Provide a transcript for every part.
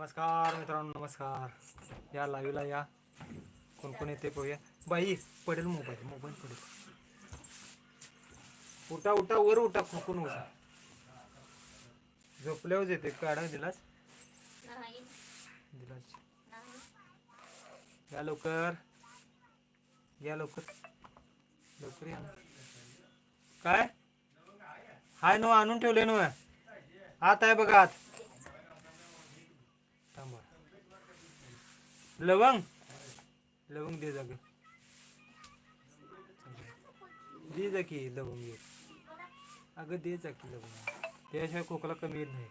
नमस्कार मित्रांनो नमस्कार. या लाईव्हला या. कोण कोण येते पाहूया. बाई पडेल मोबाईल मोबाईल पडेल. उठा उठा वर उठा फुकून उठा झोपल्यावर येते काढा दिलास दिलास या लवकर. या लवकर. लवकर या. काय? हाय नो आणून ठेवले नो. आत आहे बघा आत. लवंग। लवंग दे जा ग दे जा की लवंग दे अगं दे जा की लवंग त्याशिवाय खोकला कमी येत नाही।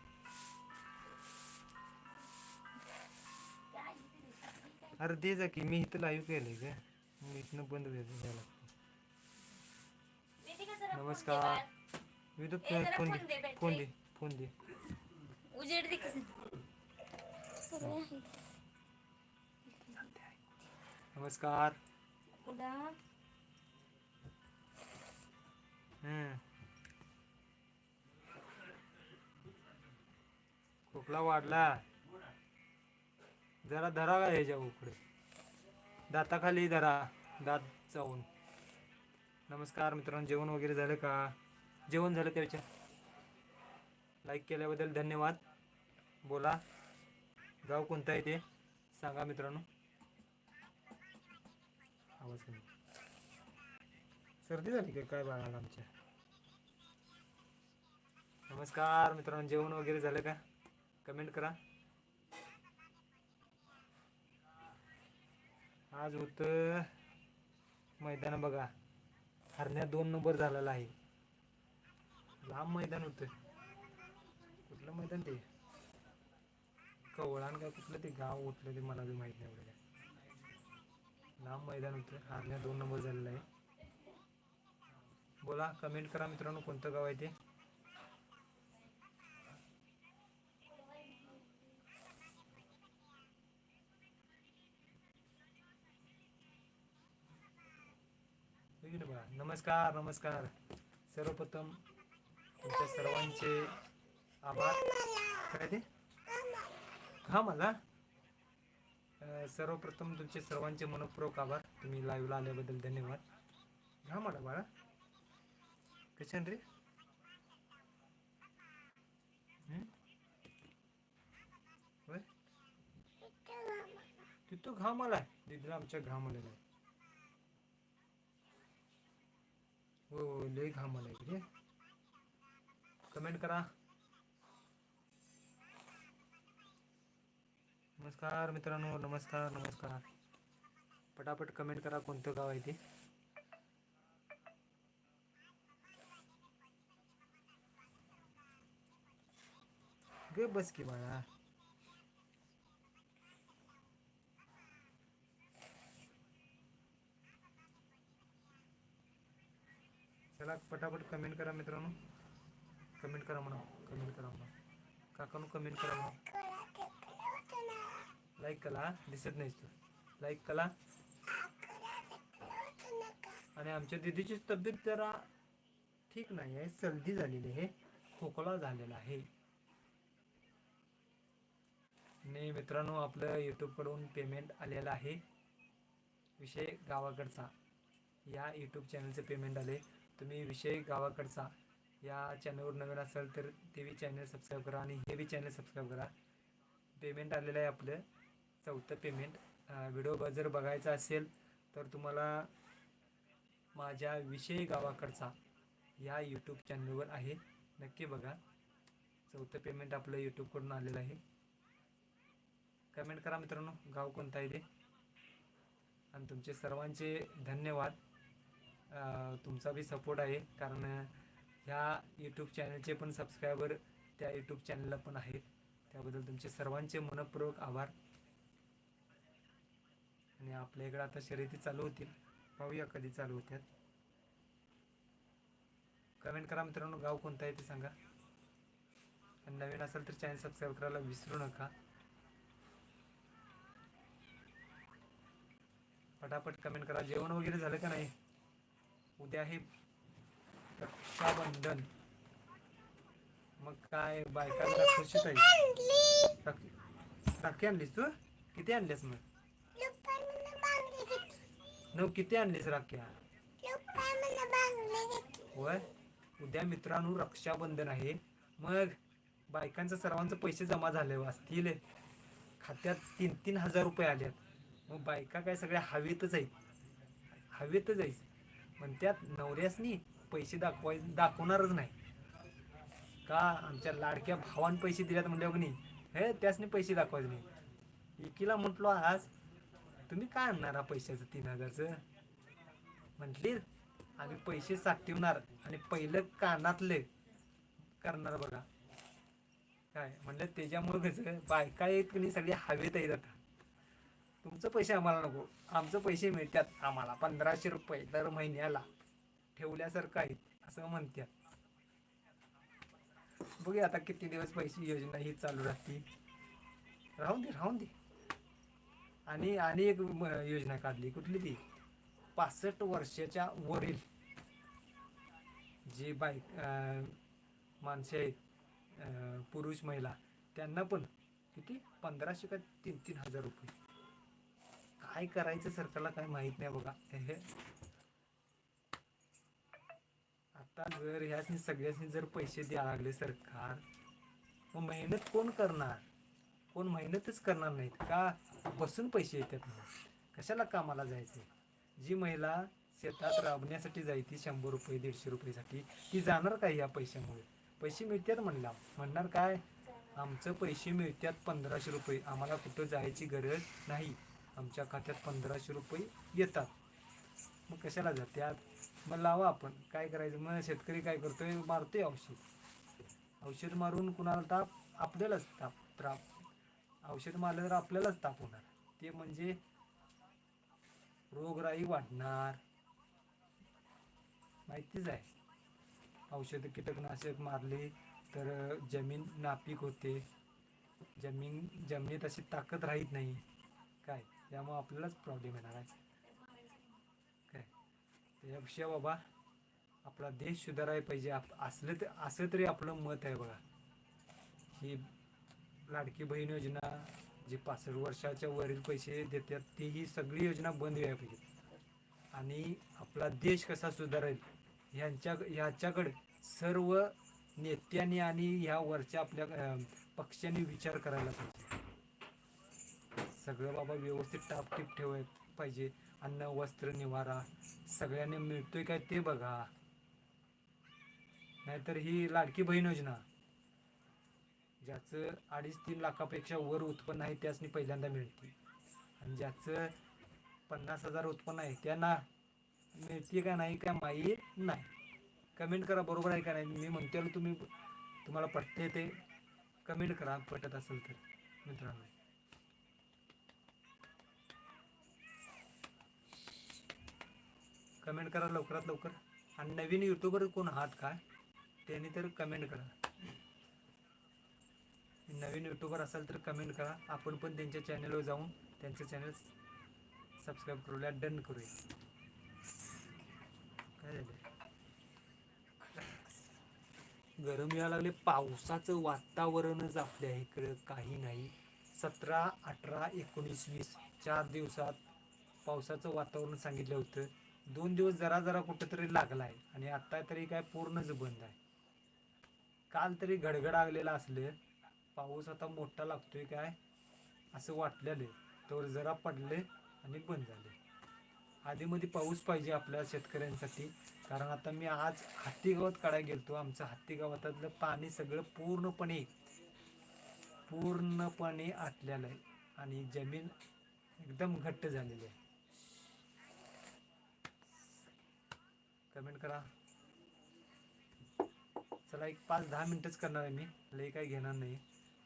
अरे दे जा की मी इथं लाईव्ह केलंय ग मग इथनं बंद झालं नमस्कार। विदू ए, जरा फ़ोन फ़ोन दे फ़ोन दे फ़ोन दे। उजेड दे नमस्कार. हम्म. खोकला वाढला. जरा धरा का ह्याच्या उकडे. दाताखाली धरा दात जाऊन. नमस्कार मित्रांनो जेवण वगैरे झालं का? जेवण झालं का विचार लाईक केल्याबद्दल धन्यवाद. बोला. गाव कोणता आहे ते? सांगा मित्रांनो. आवाज कमी सर्दी झाली का काय बाळाला आमच्या? नमस्कार मित्रांनो जेवण वगैरे झालं का? कमेंट करा. आज होतं मैदान बघा. हरण्या दोन नंबर झालेला आहे. लांब मैदान होतं. कुठलं मैदान ते? कवळान का कुठलं ते गाव उठलं ते मला बी माहीत नाही लांब मैदान होतं हरण्या दोन नंबर झालेला आहे. बोला कमेंट करा मित्रांनो कोणतं गाव आहे ते? बघा? नमस्कार नमस्कार. सर्वप्रथम तुमच्या सर्वांचे आभार. काय ते? हा? मला सर्वप्रथम तुमचे सर्वांचे मनपूर्वक आभार. तुम्ही लाईव्हला आल्याबद्दल धन्यवाद. घ्या मला बाळा. कशान रे? होय? तिथं घाम आलाय दिदीला आमच्या घाम आलेला आहे. हो लय घाम आलाय तिथे कमेंट करा. नमस्कार मित्रांनो, नमस्कार नमस्कार. पटापट कमेंट करा कोणतं गाव ते. गे बस की बाळा. चला, पटापट कमेंट करा मित्रांनो. कमेंट करा म्हणा कमेंट करा म्हणा. काकानो कमेंट करा म्हणा. लाईक कला दिसत नाहीस तू. लाईक कला. आणि आमच्या दिदीची तब्येत जरा ठीक नाही आहे. सर्दी झालेली आहे. खोकला झालेला आहे. आणि मित्रांनो आपलं यूट्यूबकडून पेमेंट आलेलं आहे. विषय गावाकडचा. या यूट्यूब चॅनलचं पेमेंट आले तुम्ही विषय गावाकडचा. या चॅनलवर नवीन असाल तर ते बी चॅनल सबस्क्राईब करा आणि हे बी चॅनल सबस्क्राईब करा. पेमेंट आलेलं आहे आपलं. चौथं पेमेंट व्हिडिओ जर बघायचा असेल तर तुम्हाला माझ्या विषय गावाकडचा या यूट्यूब चॅनलवर आहे. नक्की बघा. चौथं पेमेंट आपलं यूट्यूबकडून आलेलं आहे. कमेंट करा मित्रांनो गाव कोणतं आहे ते? आणि तुमचे सर्वांचे धन्यवाद. तुमचा बी सपोर्ट आहे कारण ह्या यूट्यूब चॅनलचे पण सबस्क्रायबर त्या यूट्यूब चॅनलला पण आहेत. त्याबद्दल तुमचे सर्वांचे मनपूर्वक आभार. आणि आपल्या इकडं आता शर्यती चालू होतील. पाहूया कधी चालू होत्यात. कमेंट करा मित्रांनो गाव कोणतं आहे ते सांगा. आणि नवीन असेल तर चॅनल सबस्क्राईब करायला विसरू नका. पटापट कमेंट करा. जेवण वगैरे झालं का नाही? उद्या आहे रक्षाबंधन. मग काय बायकांना खुशी आहे रक- राखी आणलीस तू? किती आणलीस मग? नऊ किती आणलीस राख्या? होय? उद्या मित्रांनो रक्षाबंधन आहे. मग बायकांचं सर्वांचं पैसे जमा झाले असतील. खात्यात तीन तीन हजार रुपये आलेत. मग बायका काय सगळ्या हवेतच आहेत. हवेतच आहेत. म्हणत्यात नवऱ्यासनी पैसे दाखवाय दाखवणारच नाही. का आमच्या लाडक्या भावान पैसे दिल्यात म्हणल्यावर नाही? हे त्यासनी पैसे दाखवायचे नाही. एकीला म्हटलो आज तुम्ही काय आणणार पैशाचं तीन हजारचं? म्हटली आम्ही पैसे साठवणार आणि पहिलं कानातले करणार बघा. काय? म्हणलं त्याच्यामुळे कसं बायका येत की नाही हवेत येत आता. तुमचं पैसे आम्हाला नको. आमचं पैसे मिळतात आम्हाला. पंधराशे रुपये दर महिन्याला ठेवल्यासारखं आहेत असं म्हणतात. बघूया आता किती दिवस पैसे योजना ही चालू राहते राहून दे राहून दे. आणि आणि एक योजना काढली. कुठली ती? पासष्ट वर्षाच्या वरील जे बाईक माणसे आहेत पुरुष महिला त्यांना पण किती? पंधराशे का तीन तीन हजार रुपये. काय करायचं सरकारला काय माहीत नाही बघा. हे आता जर ह्याच सगळ्यांनी जर पैसे द्यायला लागले सरकार मग मेहनत कोण करणार? कोण मेहनतच करणार नाहीत. का बसून पैसे येतात कशाला कामाला जायचे जी महिला शेतात राबण्यासाठी जायची शंभर रुपये दीडशे रुपयेसाठी ती जाणार काय या पैशामुळे? पैसे मिळतात म्हणला. म्हणणार काय? आमचं पैसे मिळतात पंधराशे रुपये. आम्हाला कुठं जायची गरज नाही. आमच्या खात्यात पंधराशे रुपये येतात. मग कशाला जात्यात? मग लावा आपण. काय करायचं? मग शेतकरी काय करतोय? मारतोय औषध. औषध मारून कुणाला ताप? आपल्यालाच ताप त्राप. औषध मारलं तर आपल्यालाच ताप होणार ते म्हणजे रोगराई वाढणार. माहितीच आहे. औषध कीटकनाशक मारले तर जमीन नापीक होते. जमीन जमिनीत अशी ताकद राहीत नाही. काय? त्यामुळं आपल्यालाच प्रॉब्लेम येणार आहे. काय? त्यापेक्षा बाबा आपला देश सुधारायला पाहिजे. आप असलं तर असं तरी आपलं मत आहे बघा. हे लाडकी बहीण योजना जी पासष्ट वर्षाच्या वरील पैसे देतात ती ही सगळी योजना बंद व्हायला पाहिजे आणि आपला देश कसा सुधारेल ह्यांच्या ह्याच्याकडे सर्व नेत्यांनी आणि ह्या वरच्या आपल्या पक्षांनी विचार करायला पाहिजे. सगळं बाबा व्यवस्थित टापटीप ठेवाय पाहिजे. अन्न वस्त्र निवारा सगळ्यांनी मिळतोय काय ते बघा. नाहीतर ही लाडकी बहीण योजना ज्याचं अडीच तीन लाखापेक्षा वर उत्पन्न आहे त्यासनी पहिल्यांदा मिळते. आणि ज्याचं पन्नास हजार उत्पन्न आहे त्यांना मिळते का नाही का माहीत नाही. कमेंट करा बरोबर आहे का नाही? मी म्हणतो तुम्ही तुम्हाला पटते ते. कमेंट करा पटत असेल तर मित्रांनो. कमेंट करा लवकरात लवकर. आणि नवीन युट्यूबर कोण आहात का? त्यांनी तर कमेंट करा. नवीन यूट्यूबर असाल तर कमेंट करा. आपण पण त्यांच्या चॅनलवर जाऊन त्यांचं चॅनल सबस्क्राईब करूया. डन करूया. काय झालं? गरम यायला लागले. पावसाचं वातावरणच आपल्या इकडं काही नाही. सतरा अठरा एकोणीस वीस चार दिवसात पावसाचं वातावरण सांगितलं होतं. दोन दिवस जरा जरा कुठंतरी लागला आहे आणि आत्ता तरी काय पूर्णच बंद आहे. काल तरी गडगड आलेलं असलं. पाऊस आता मोठा लागतोय काय? असं वाटलेलं तर जरा पडले आणि बंद झाले. आधीमध्ये पाऊस पाहिजे आपल्या शेतकऱ्यांसाठी. कारण आता मी आज हत्ती गावात काढायला गेलतो. आमचं हत्ती गावातलं पाणी सगळं पूर्णपणे पूर्णपणे आटलेलं आहे. आणि जमीन एकदम घट्ट झालेली आहे. कमेंट करा. चला एक पाच दहा मिनटंच करणार आहे मी. लई काही घेणार नाही.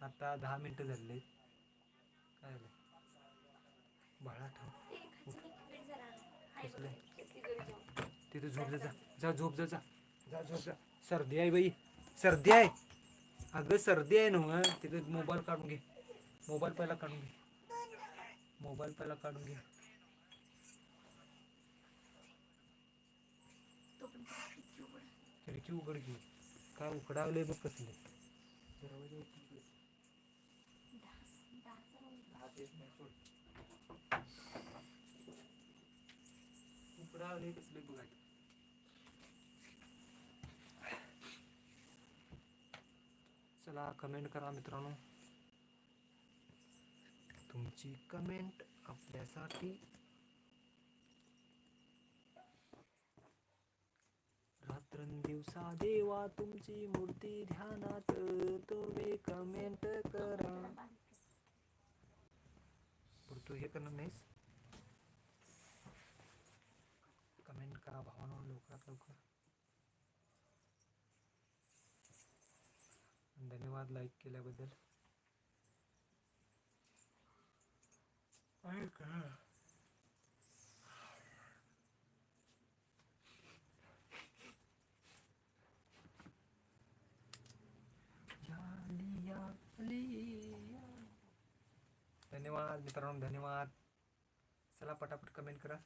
आता दहा मिनटं झाले. काय झालं बाळा ठेव कसलं आहे? तिथे झोप जा, जा. जा झोप जा जा. जा झोप जा. सर्दी आहे बाई. सर्दी आहे. अगं सर्दी आहे ना तिथे मोबाईल काढून घे. मोबाईल पहिला काढून घे. मोबाईल पहिला काढून घे. खिडकी उघड घे काय उघडावले बघ कसले येत नाही सोड उपरा कसले बघायचं चला कमेंट करा मित्रांनो तुमची कमेंट आपल्यासाठी रात्रंदिवसा देवा तुमची मूर्ती ध्यानात तुम्ही कमेंट करा तू हे करणार नाहीस कमेंट करा भावना लवकरात लवकर. धन्यवाद लाईक केल्याबद्दल. धन्यवाद मित्रांनो धन्यवाद. चला पटापट कमेंट करा.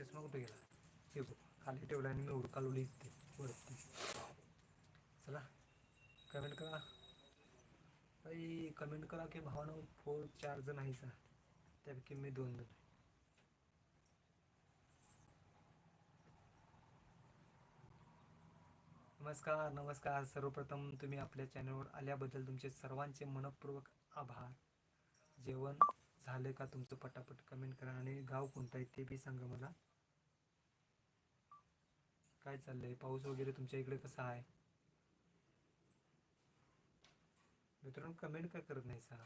चष्मा कुठे गेला? हे बघ खाली ठेवला आणि मी उडकालवली इथे वरती. चला कमेंट करा. काही कमेंट करा की भावना फोर चार जण आहे सा त्यापैकी मी दोन जण नमस्कार नमस्कार. सर्वप्रथम तुम्ही आपल्या चॅनलवर आल्याबद्दल तुमचे सर्वांचे मनपूर्वक आभार. जेवण झाले का तुमचं पटापट? कमेंट करा आणि गाव कोणतं आहे ते बी सांगा मला. काय चाललंय? पाऊस वगैरे तुमच्या इकडे कसा आहे? मित्रांनो कमेंट काय करत नाही सा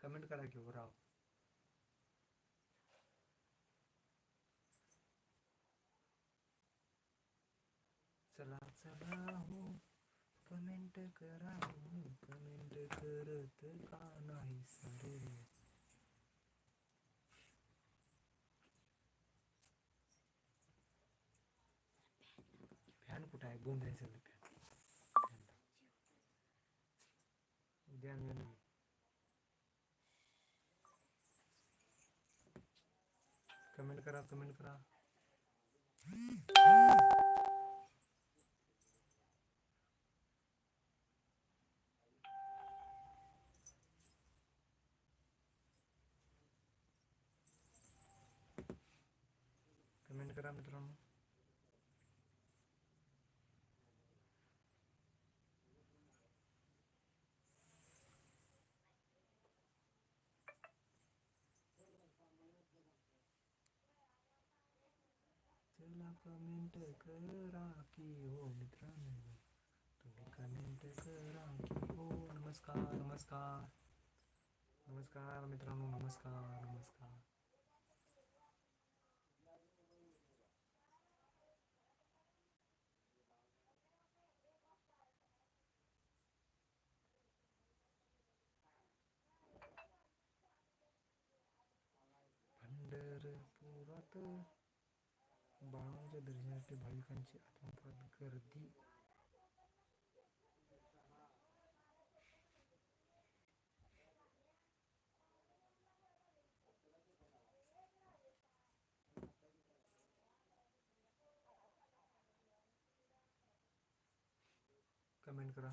कमेंट करा घेऊ हो, राव. चला चला हो. कमेंट करा हो कमेंट करत का नाही सरे? फॅन कुठं उद्या आणूया कमेंट करा कमेंट करा. कमेंट करा मित्रांनो. चला कमेंट करा की हो मित्रांनो तुम्ही कमेंट करा की हो नमस्कार नमस्कार नमस्कार मित्रांनो नमस्कार नमस्कार पंढरपुरात बाळाच्या दर्शनासाठी भाविकांची आत्मप्रत गर्दी. कमेंट करा.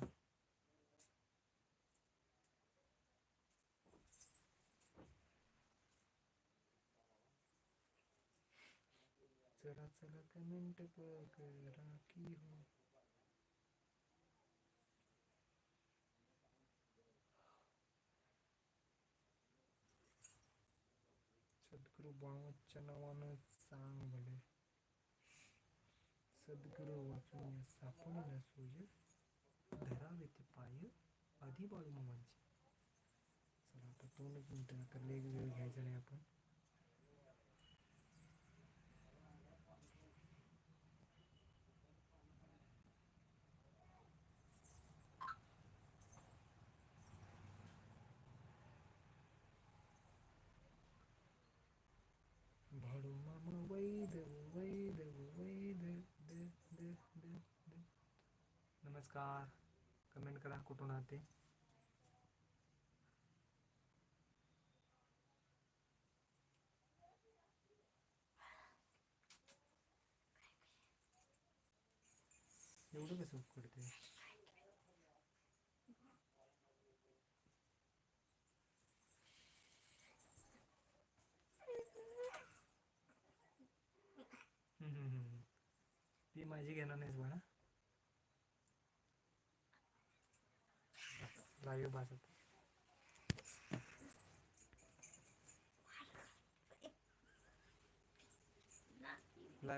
चला चला कमेंट करा की हो सद्गुरू बाळाच्या नावानं सांग भले सद्गुरू वाचून या सापडल्या सोय धरावे ते पाय. आधी बाळू मामांचे चला आता दोनच मिनिटं आता लेग वेळ घ्यायचा नाही आपण भाडू मामा वैद वैद वैद द द द द नमस्कार. कमेंट करा कुठून आहात ते. एवढं कसं करते ती माझी घेणार नाहीस बाळा. ద్రావిడ భాష ఇలా